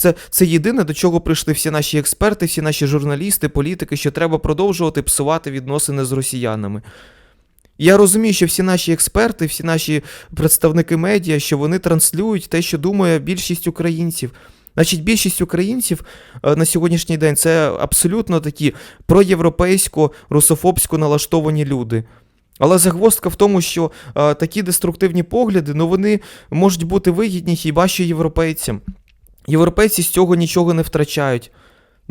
Це, це єдине, до чого прийшли всі наші експерти, всі наші журналісти, політики, що треба продовжувати псувати відносини з росіянами. Я розумію, що всі наші експерти, всі наші представники медіа, що вони транслюють те, що думає більшість українців. Значить, більшість українців е, на сьогоднішній день це абсолютно такі проєвропейсько, русофобсько налаштовані люди. Але загвоздка в тому, що е, такі деструктивні погляди, ну вони можуть бути вигідні хіба що європейцям. Європейці з цього нічого не втрачають.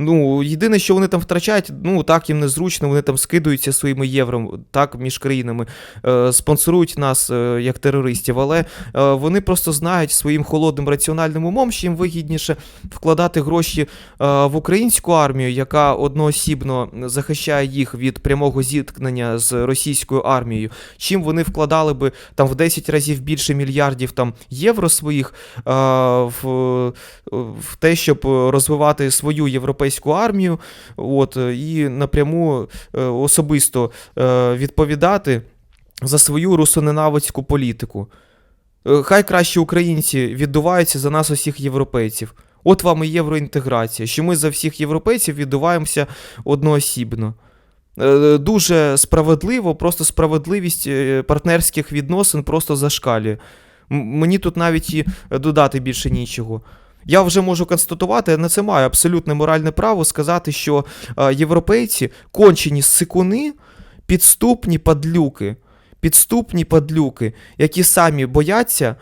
Ну, єдине, що вони там втрачають, ну так їм незручно, вони там скидаються своїми євро, так, між країнами, е, спонсорують нас е, як терористів, але е, вони просто знають своїм холодним раціональним умом, що їм вигідніше вкладати гроші е, в українську армію, яка одноосібно захищає їх від прямого зіткнення з російською армією, чим вони вкладали би там в 10 разів більше мільярдів там євро своїх е, в, в те, щоб розвивати свою європейську армію, от, е, і напряму е, особисто е, відповідати за свою русоненавицьку політику. Хай краще українці віддуваються за нас усіх європейців. От вам і євроінтеграція, що ми за всіх європейців віддуваємося одноосібно. Дуже справедливо, просто справедливість партнерських відносин просто зашкалює. Мені тут навіть і додати більше нічого. Я вже можу констатувати, на це маю абсолютне моральне право сказати, що е, європейці кончені сикуни, підступні падлюки. Підступні падлюки, які самі бояться е,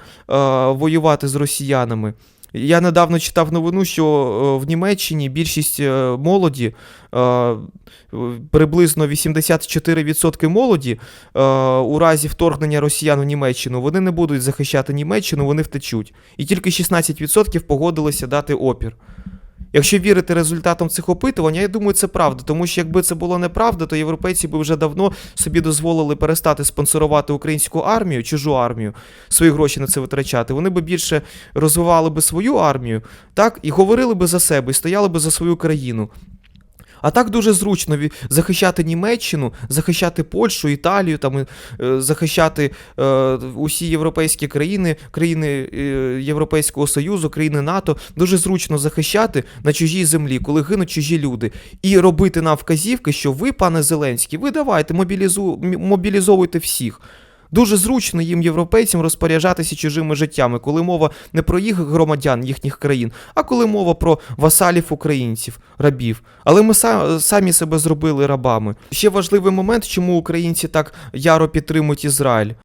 воювати з росіянами. Я недавно читав новину, що е, в Німеччині більшість е, молоді, е, приблизно 84% молоді, у разі вторгнення росіян в Німеччину, вони не будуть захищати Німеччину, вони втечуть. І тільки 16% погодилися дати опір. Якщо вірити результатам цих опитувань, я думаю, це правда, тому що якби це було неправда, то європейці би вже давно собі дозволили перестати спонсорувати українську армію, чужу армію, свої гроші на це витрачати. Вони би більше розвивали би свою армію, так, і говорили би за себе, і стояли би за свою країну. А так дуже зручно захищати Німеччину, захищати Польщу, Італію, там, е, захищати е, усі європейські країни, країни е, Європейського Союзу, країни НАТО. Дуже зручно захищати на чужій землі, коли гинуть чужі люди. І робити нам вказівки, що ви, пане Зеленський, ви давайте мобілізу, мобілізовуйте всіх. Дуже зручно їм, європейцям, розпоряджатися чужими життями, коли мова не про їх громадян, їхніх країн, а коли мова про васалів українців, рабів. Але ми са- самі себе зробили рабами. Ще важливий момент, чому українці так яро підтримують Ізраїль.